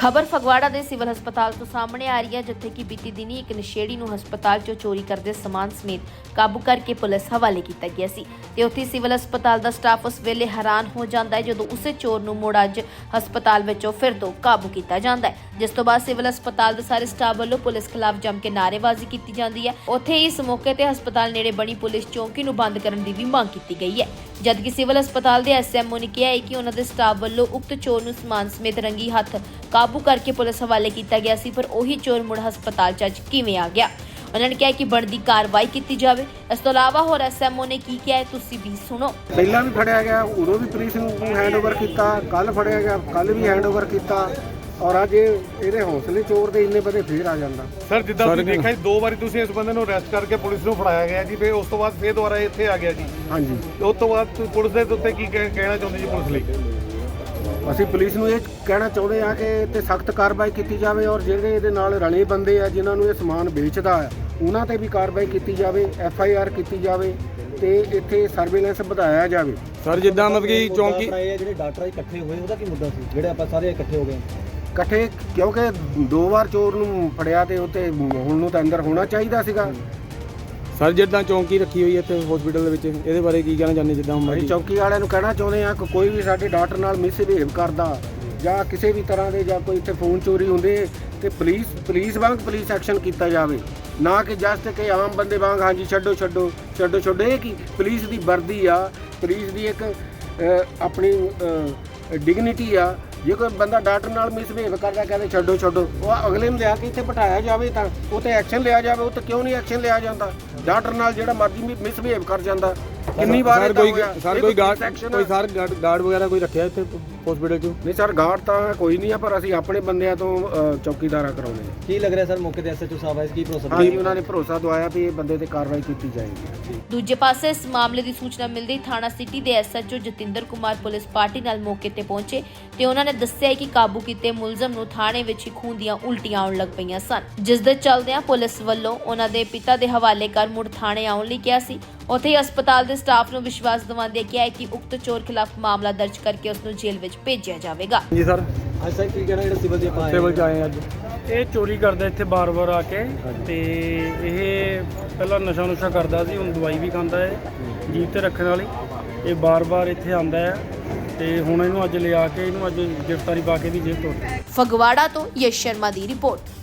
ਖਬਰ ਫਗਵਾੜਾ ਦੇ ਸਿਵਲ ਹਸਪਤਾਲ ਤੋਂ ਸਾਹਮਣੇ ਆ ਰਹੀ ਹੈ, ਜਿੱਥੇ ਕਿ ਬੀਤੀ ਦਿਨੀ ਇੱਕ ਨਸ਼ੇੜੀ ਨੂੰ ਹਸਪਤਾਲ 'ਚੋਂ ਚੋਰੀ ਕਰਦੇ ਸਮਾਨ ਸਮੇਤ ਕਾਬੂ ਕਰਕੇ ਪੁਲਿਸ ਹਵਾਲੇ ਕੀਤਾ ਗਿਆ ਸੀ। ਤੇ ਉੱਥੇ ਸਿਵਲ ਹਸਪਤਾਲ ਦਾ ਸਟਾਫ ਉਸ ਵੇਲੇ ਹੈਰਾਨ ਹੋ ਜਾਂਦਾ ਹੈ, ਜਦੋਂ ਉਸੇ ਚੋਰ ਨੂੰ ਮੁੜ ਅੱਜ ਹਸਪਤਾਲ ਵਿੱਚੋਂ ਫਿਰ ਤੋਂ ਕਾਬੂ ਕੀਤਾ ਜਾਂਦਾ ਹੈ। ਜਿਸ ਤੋਂ ਬਾਅਦ ਸਿਵਲ ਹਸਪਤਾਲ ਦੇ ਸਾਰੇ ਸਟਾਫ ਵੱਲੋਂ ਪੁਲਿਸ ਖਿਲਾਫ ਜੰਮ ਕੇ ਨਾਅਰੇਬਾਜ਼ੀ ਕੀਤੀ ਜਾਂਦੀ ਹੈ। ਉੱਥੇ ਇਸ ਮੌਕੇ ਤੇ ਹਸਪਤਾਲ ਨੇੜੇ ਬਣੀ ਪੁਲਿਸ ਚੌਕੀ ਨੂੰ ਬੰਦ ਕਰਨ ਦੀ ਵੀ ਮੰਗ ਕੀਤੀ ਗਈ ਹੈ। ਜਦਕਿ ਸਿਵਲ ਹਸਪਤਾਲ ਦੇ ਐਸਐਮਓ ਨੇ ਕਿਹਾ ਹੈ ਕਿ ਉਹਨਾਂ ਦੇ ਸਟਾਫ ਵੱਲੋਂ ਉਕਤ ਚੋਰ ਨੂੰ ਸਮਾਨ ਸਮੇਤ ਰੰਗੀ ਹੱਥ ਕਾਬੂ ਕਰਕੇ ਪੁਲਿਸ ਹਵਾਲੇ ਕੀਤਾ ਗਿਆ ਸੀ, ਪਰ ਉਹੀ ਚੋਰ ਮੁੜ ਹਸਪਤਾਲ ਚ ਅੱਜ ਕਿਵੇਂ ਆ ਗਿਆ? ਉਹਨਾਂ ਨੇ ਕਿਹਾ ਕਿ ਬਣਦੀ ਕਾਰਵਾਈ ਕੀਤੀ ਜਾਵੇ। ਇਸ ਤੋਂ ਇਲਾਵਾ ਹੋਰ ਐਸਐਮਓ ਨੇ ਕੀ ਕਿਹਾ ਹੈ, ਤੁਸੀਂ ਵੀ ਸੁਣੋ। ਪਹਿਲਾਂ ਵੀ ਫੜਿਆ ਗਿਆ, ਉਦੋਂ ਵੀ ਪੁਲਿਸ ਨੂੰ ਹੈਂਡਓਵਰ ਕੀਤਾ ਕੱਲ ਫੜਿਆ ਗਿਆ ਕੱਲ ਵੀ ਹੈਂਡਓਵਰ ਕੀਤਾ। ਔਰ ਅੱਜ ਇਹ- ਇਹਦੇ ਹੌਸਲੇ ਚੋਰ ਦੇ ਇੰਨੇ ਵਧੇ ਫੇਰ ਆ ਜਾਂਦਾ। ਸਰ ਜਿੱਦਾਂ ਤੁਸੀਂ ਦੇਖਿਆ ਜੀ, ਦੋ ਵਾਰੀ ਤੁਸੀਂ ਇਸ ਬੰਦੇ ਨੂੰ ਅਰੈਸਟ ਕਰਕੇ ਪੁਲਿਸ ਨੂੰ ਫੜਾਇਆ ਗਿਆ ਜੀ ਫਿਰ ਉਸ ਤੋਂ ਬਾਅਦ ਫੇਰ ਦੁਬਾਰਾ ਇੱਥੇ ਆ ਗਿਆ ਜੀ। ਹਾਂਜੀ। ਉਸ ਤੋਂ ਬਾਅਦ ਤੁਸੀਂ ਪੁਲਿਸ ਦੇ ਉੱਤੇ ਕੀ ਕਹਿ- ਕਹਿਣਾ ਚਾਹੁੰਦੇ ਜੀ ਪੁਲਿਸ ਲਈ? ਅਸੀਂ ਪੁਲਿਸ ਨੂੰ ਇਹ ਕਹਿਣਾ ਚਾਹੁੰਦੇ ਆ ਕਿ ਤੇ ਸਖਤ ਕਾਰਵਾਈ ਕੀਤੀ ਜਾਵੇ ਔਰ ਜਿਹੜੇ ਇਹਦੇ ਨਾਲ ਰਲੇ ਬੰਦੇ ਆ ਜਿਨ੍ਹਾਂ ਨੂੰ ਇਹ ਸਮਾਨ ਵੇਚਦਾ ਆ ਉਹਨਾਂ ਤੇ ਵੀ ਕਾਰਵਾਈ ਕੀਤੀ ਜਾਵੇ ਐਫ ਆਈ ਆਰ ਕੀਤੀ ਜਾਵੇ ਤੇ ਇੱਥੇ ਸਰਵੇਲੈਂਸ ਵਧਾਇਆ ਜਾਵੇ। ਸਰ ਜਿੱਦਾਂ ਮਤਲਬ ਕਿ ਚੌਂਕੀ ਜਿਹੜੇ ਡਾਕਟਰ ਇਕੱਠੇ ਹੋਏ ਉਹਦਾ ਕੀ ਮੁੱਦਾ ਸੀ? ਜਿਹੜੇ ਆਪਾਂ ਸਾਰੇ ਇਕੱਠੇ ਹੋ ਗਏ ਇਕੱਠੇ ਕਿਉਂਕਿ ਦੋ ਵਾਰ ਚੋਰ ਨੂੰ ਫੜਿਆ ਤੇ ਉੱਤੇ ਹੁਣ ਨੂੰ ਤਾਂ ਅੰਦਰ ਹੋਣਾ ਚਾਹੀਦਾ ਸੀਗਾ। ਸਰ ਜਿੱਦਾਂ ਚੌਂਕੀ ਰੱਖੀ ਹੋਈ ਹੈ ਇੱਥੇ ਹਸਪੀਟਲ ਦੇ ਵਿੱਚ ਇਹਦੇ ਬਾਰੇ ਕੀ ਕਹਿਣਾ ਚਾਹੁੰਦੇ ਜਿੱਦਾਂ ਹੁਣ ਅਸੀਂ ਚੌਕੀ ਵਾਲਿਆਂ ਨੂੰ ਕਹਿਣਾ ਚਾਹੁੰਦੇ ਆ ਕਿ ਕੋਈ ਵੀ ਸਾਡੇ ਡਾਕਟਰ ਨਾਲ ਮਿਸਬਿਹੇਵ ਕਰਦਾ ਜਾਂ ਕਿਸੇ ਵੀ ਤਰ੍ਹਾਂ ਦੇ ਜਾਂ ਕੋਈ ਇੱਥੇ ਫੋਨ ਚੋਰੀ ਹੁੰਦੇ ਤੇ ਪੁਲਿਸ ਪੁਲਿਸ ਵਾਂਗ ਪੁਲਿਸ ਐਕਸ਼ਨ ਕੀਤਾ ਜਾਵੇ। ਨਾ ਕਿ ਜਸਟ ਕਿ ਆਮ ਬੰਦੇ ਵਾਂਗ ਹਾਂਜੀ ਛੱਡੋ ਛੱਡੋ ਛੱਡੋ ਛੱਡੋ। ਇਹ ਕੀ? ਪੁਲਿਸ ਦੀ ਵਰਦੀ ਆ ਪੁਲਿਸ ਦੀ ਇੱਕ ਆਪਣੀ ਡਿਗਨਿਟੀ ਆ ਜੇ ਕੋਈ ਬੰਦਾ ਡਾਕਟਰ ਨਾਲ ਮਿਸਬਿਹੇਵ ਕਰਦਾ, ਕਹਿੰਦੇ ਛੱਡੋ ਛੱਡੋ, ਉਹ ਅਗਲੇ ਨੂੰ ਲਿਆ ਕੇ ਇੱਥੇ ਬਿਠਾਇਆ ਜਾਵੇ ਤਾਂ ਉਹ ਤੇ ਐਕਸ਼ਨ ਲਿਆ ਜਾਵੇ, ਉਹ ਤੇ ਕਿਉਂ ਨਹੀਂ ਐਕਸ਼ਨ ਲਿਆ ਜਾਂਦਾ? ਡਾਕਟਰ ਨਾਲ ਜਿਹੜਾ ਮਰਜ਼ੀ ਮਿਸਬਿਹੇਵ ਕਰ ਜਾਂਦਾ। ਕਿੰਨੀ ਵਾਰ ਸਰ ਕੋਈ? ਸਰ ਕੋਈ ਗਾਰਡ ਕੋਈ। ਸਰ ਗਾਰਡ ਵਗੈਰਾ ਕੋਈ ਰੱਖਿਆ ਇੱਥੇ ਹਸਪੀਟਲ 'ਚ? ਨਹੀਂ ਸਰ ਗਾਰਡ ਤਾਂ ਕੋਈ ਨਹੀਂ ਆ ਪਰ ਅਸੀਂ ਆਪਣੇ ਬੰਦਿਆਂ ਤੋਂ ਚੌਕੀਦਾਰਾ ਕਰਾਉਨੇ ਆ ਕੀ ਲੱਗ ਰਿਹਾ ਸਰ ਮੌਕੇ ਤੇ ਐਸਐਚਓ ਸਾਹਿਬ ਆਏ ਸੀ? ਕੀ ਭਰੋਸਾ ਹਾਂਜੀ ਉਹਨਾਂ ਨੇ ਭਰੋਸਾ ਦਵਾਇਆ ਵੀ ਇਹ ਬੰਦੇ ਤੇ ਕਾਰਵਾਈ ਕੀਤੀ ਜਾਏਗੀ। ਦੂਜੇ ਪਾਸੇ ਇਸ ਮਾਮਲੇ ਦੀ ਸੂਚਨਾ ਮਿਲਦੇ ਹੀ ਥਾਣਾ ਸਿਟੀ ਦੇ SHO Jatinder Kumar police party ਨਾਲ ਮੌਕੇ ਤੇ ਪਹੁੰਚੇ ਤੇ ਉਹਨਾਂ ਨੇ ਦੱਸਿਆ ਕਿ ਕਾਬੂ ਕੀਤੇ ਮੁਲਜ਼ਮ ਨੂੰ ਥਾਣੇ ਵਿੱਚ ਹੀ ਖੂਨ ਦੀਆਂ ਉਲਟੀਆਂ ਆਉਣ ਲੱਗ ਪਈਆਂ ਸਨ। ਜਿਸ ਦੇ ਚੱਲਦਿਆਂ ਪੁਲਿਸ ਵੱਲੋਂ ਉਹਨਾਂ ਦੇ ਪਿਤਾ ਦੇ ਹਵਾਲੇ ਕਰ ਮੁੜ ਥਾਣੇ ਆਉਣ ਲਈ ਕਿਹਾ ਸੀ। ਉੱਥੇ ਹੀ ਹਸਪਤਾਲ ਦੇ ਸਟਾਫ ਨੂੰ ਵਿਸ਼ਵਾਸ ਦਿਵਾਉਂਦੇ ਕਿਹਾ ਹੈ ਕਿ ਉਕਤ ਚੋਰ ਖਿਲਾਫ ਮਾਮਲਾ ਦਰਜ ਕਰਕੇ ਉਸ ਨੂੰ ਜੇਲ੍ਹ ਵਿੱਚ ਭੇਜਿਆ ਜਾਵੇਗਾ। ਜੀ ਸਰ। ਅੱਜ ਸਰ ਕੀ ਕਹਿਣਾ ਜਿਹੜਾ ਸਿਵਲ ਦੇ ਆਪਾਂ ਆਏ ਸਿਵਲ 'ਚ ਆਏ ਹਾਂ ਅੱਜ। ਇਹ ਚੋਰੀ ਕਰਦਾ ਇੱਥੇ ਬਾਰ-ਬਾਰ ਆ ਕੇ ਤੇ ਇਹ ਪਹਿਲਾਂ ਨਸ਼ਾ ਨੁਸ਼ਾ ਕਰਦਾ ਸੀ ਹੁਣ ਦਵਾਈ ਵੀ ਖਾਂਦਾ ਹੈ ਜੀਭ ਤੇ ਰੱਖਣ ਵਾਲੀ। ਇਹ ਬਾਰ-ਬਾਰ ਇੱਥੇ ਆਂਦਾ ਹੈ ਤੇ ਹੁਣ ਇਹਨੂੰ ਅੱਜ ਲਿਆ ਕੇ ਇਹਨੂੰ ਅੱਜ ਗ੍ਰਿਫਤਾਰੀ ਪਾ ਕੇ ਦੀ ਜੇਲ੍ਹ ਤੋਂ ਫਗਵਾੜਾ ਤੋਂ ਯਸ਼ ਸ਼ਰਮਾ ਦੀ ਰਿਪੋਰਟ।